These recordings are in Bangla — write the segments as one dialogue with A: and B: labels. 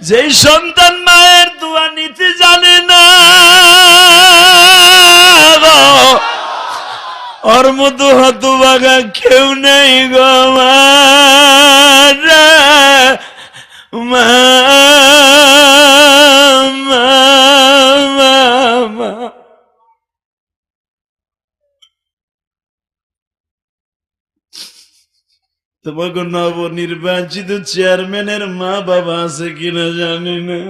A: যেই সন্তান মায়ের দোয়া নিতে জানে না ওর মতো হতবাগা কেউ নেই গো তোমাকে নবনির্বাচিত চেয়ারম্যানের মা বাবা আছে কিনা জানি না।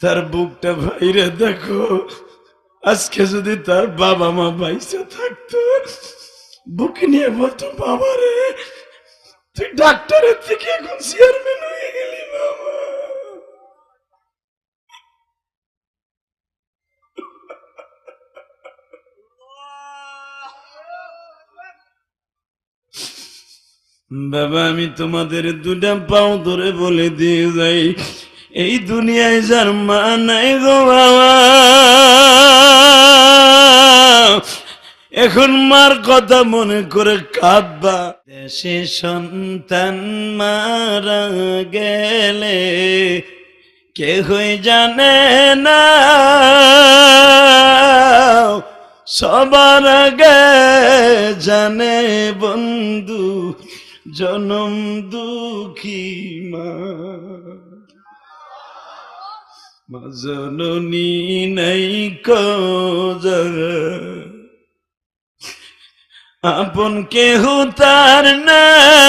A: তার বুকটা ভাইরে দেখো। আজকে যদি তার বাবা মা বাইসে থাকতো, বুক নিয়ে বলতো বাবা রে তুই ডাক্তারের থেকে এখন চেয়ারম্যান হয়ে গেলি, বাবা। বাবা, আমি তোমাদের দুটা পাও ধরে বলে দিয়ে যাই। এই দুনিয়ায় যার মা নাই গো বাবা। এখন মার কথা মনে করে কাঁদবা। দেশে সন্তান মারা গেলে কেহই জানে না। সবার আগে জানে বন্ধু জনম দুঃখী মা। মা জননী নাই আপন কেহ তার নাই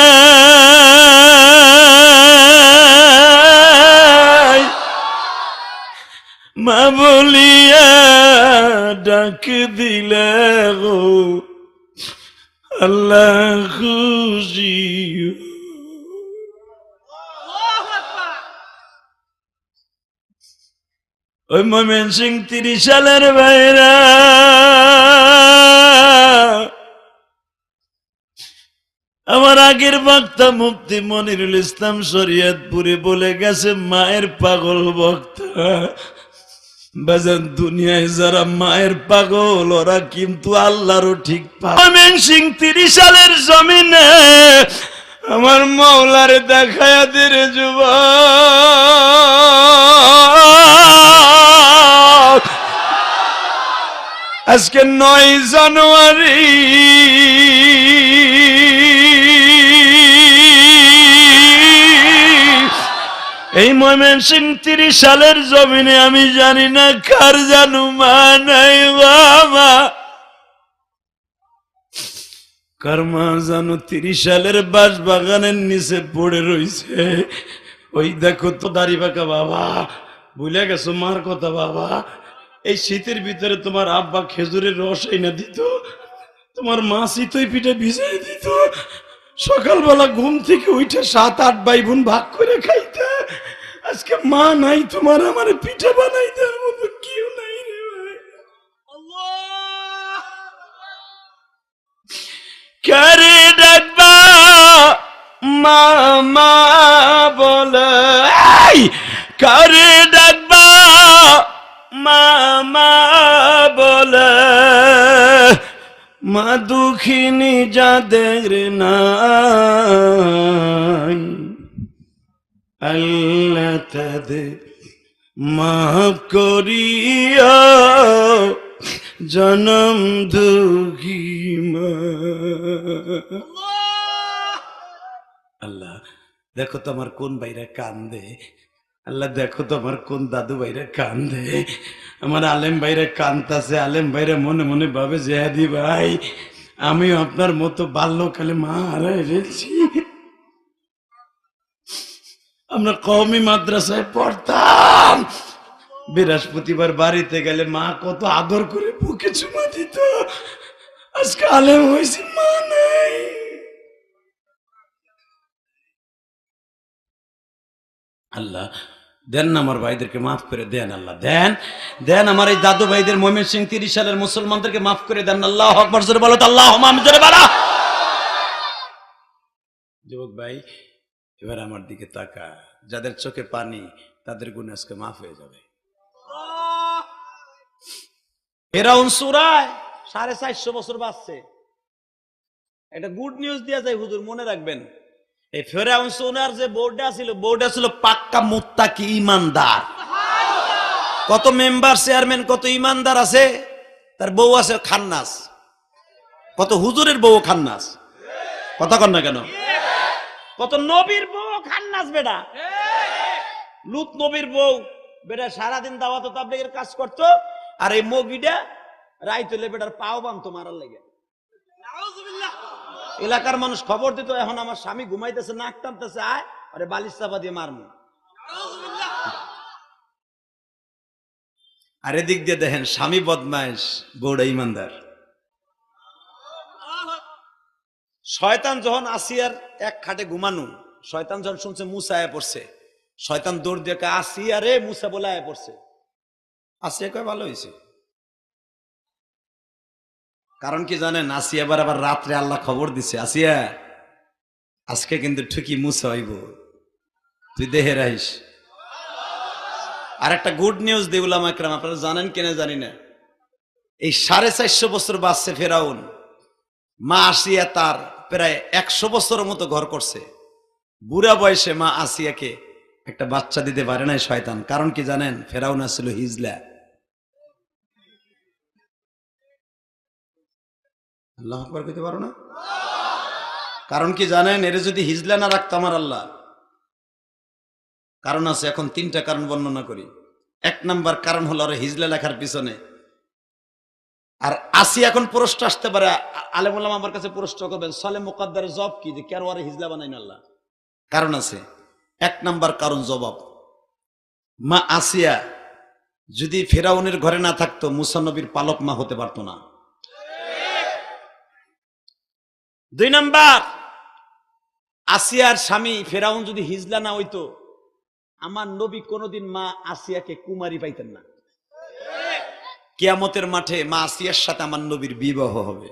A: মা বলিয়া ডাক দিলে গো। আল্লাহ খুশি ওই মমেন সিং তিরিশ সালের বাইরা। আমার আগের বক্তা মুক্তি মনিরুল ইসলাম শরিয়তপুরে বলে গেছে মায়ের পাগল বক্তা। বাজান দুনিয়ায় যারা মায়ের পাগল, ওরা কিন্তু আল্লাহরও ঠিক পাবেন সিং তিরিশ সালের জমিনে আমার মৌলার দেখায় দের যুব আজকে নয় জানুয়ারি। এই ময়মেন সিং তিরিশ সালের জমিনে আমি জানি না কার জানু মা নাই বাবা। কার মা জানো তিরিশ সালের বাস বাগানের নিচে পড়ে রইছে। ওই দেখো তো দাড়ি বাঁকা বাবা। ভুলে গেছো মার কথা বাবা। এই শীতের ভিতরে তোমার আব্বা খেজুরের রস এনে দিত। তোমার মা শীতই পিঠে ভিজাই দিত। সকালবেলা ঘুম থেকে উঠে সাত, আট ভাই বোন ভাগ করে খাইতে। আজকে মা নাই, তোমার আমার পিঠে বানাই দেওয়ার মতো কেউ নাই রে ভাই। কারে ডাকবা? মামা বলে! কারে ডাকবা? মামা বলে। মা দুঃখিনী যাদের নাই। আল্লাহ তাদের মাফ করিয়া জনম আল্লাহ, দেখো তো আমার কোন বাইরে কান্দে। আল্লাহ, দেখো তো আমার কোন দাদু বাইরে কান্দে। আমার আলেম বাইরে কান্দাছে, আলেম বাইরে মনে মনে ভাবে, জেহাদি ভাই, আমিও আপনার মতো বাল্যকালে মা হারাই আমরা কওমি মাদ্রাসায় পড়তাম। বৃহস্পতিবার বাড়িতে গেলে মা কত আদর করে বুকে চুমা দিত। আজকে আলেম হয়েছি, মা নাই। আল্লাহ, দেন না আমার ভাইদেরকে মাফ করে দেন আল্লাহ, দেন। দেন আমার এই দাদু ভাইদের ময়মেন সিং তিরিশ সালের মুসলমানদেরকে মাফ করে দেন। আল্লাহ আকবর, জোরে বলো আল্লাহ জোরে বলো। যুবক ভাই এবার আমার দিকে তাকা যাদের চোখে পানি তাদের গুণ আজকে মাফ হয়ে যাবে। ফেরাউন সুরায় সাড়ে চারশো বছর বাঁচছে। এটা গুড নিউজ দেওয়া যায় হুজুর মনে রাখবেন। এই ফেরাউন সোনার যে বোর্ডটা ছিল বোর্ডটা ছিল পাক্কা মুত্তাকি ইমানদার। কত মেম্বার চেয়ারম্যান কত ইমানদার আছে তার বউ আছে খান্নাস। কত হুজুরের বউ খান্নাস। কথা কন না কেন? কত নবীর বউ খান্নাস বেটা। লুত নবীর বউ। বেটা, সারাদিন দাওয়াত তাবলিগের কাজ করতো, আর এই মগিটা রাইতলে বেটার পাও বানতো মারার লেগে। এলাকার মানুষ খবর দিত, এখন আমার স্বামী ঘুমাইতেছে, নাক টানতেছে, আয়, আরে বালিশ চাপা দিয়ে মারমু। আর এদিক দিয়ে দেখেন, স্বামী বদমাইশ বৌড়া ইমানদার। শয়তান যখন আসিয়ার এক খাটে ঘুমানো, শয়তান যখন শুনছে মুসা আয়া পড়ছে, শয়তান দৌড় দিয়ে আসিয়া রে মুসা বলে আয়া পড়ছে। আসিয়া কয়, ভালো হয়েছে কারণ কি জানেন, আসিয়া আবার আবার রাত্রে আল্লাহ খবর দিছে, আসিয়া, আজকে কিন্তু ঠিকই মুসা হইব। তুই দেহে রাইস আর একটা গুড নিউজ দিউলাম একরাম আপনারা জানেন কিনা জানি না। এই সাড়ে চারশো বছর বাঁচছে ফেরাউন, মা আসিয়া তার প্রায় একশো বছরের মতো ঘর করছে। বুড়া বয়সে মা আসিয়াকে একটা বাচ্চা দিতে পারে নাই শয়তান। কারণ কি জানেন? ফেরাউন আসছিল হিজলা। আল্লাহ আকবার কইতে পারো না? কারণ কি জানেন? এর যদি হিজলা না রাখতো আমার আল্লাহ। কারণ আছে, এখন তিনটা কারণ বর্ণনা করি। এক নাম্বার কারণ হলো আর হিজলা লেখার পিছনে আর আসি এখন প্রশ্ন আসতে পারে। আলেমুল্লাম আমার কাছে প্রশ্ন করবেন। সলে মোকাদ্দারের জব কি? যে কেন আর হিজলা বানাই আল্লাহ। কারণ আছে, এক নাম্বার কারণ জবাব। মা আসিয়া যদি ফেরাউনের ঘরে না থাকতো মুসানবীর পালক মা হতে পারতো না। দুই নাম্বার, আসিয়ার স্বামী ফেরাউন যদি হিজলা না হইতো, আমার নবী কোনোদিন মা আসিয়াকে কুমারী পাইতেন না। কিয়ামতের মাঠে মা আসিয়ার সাথে আমার নবীর বিবাহ হবে।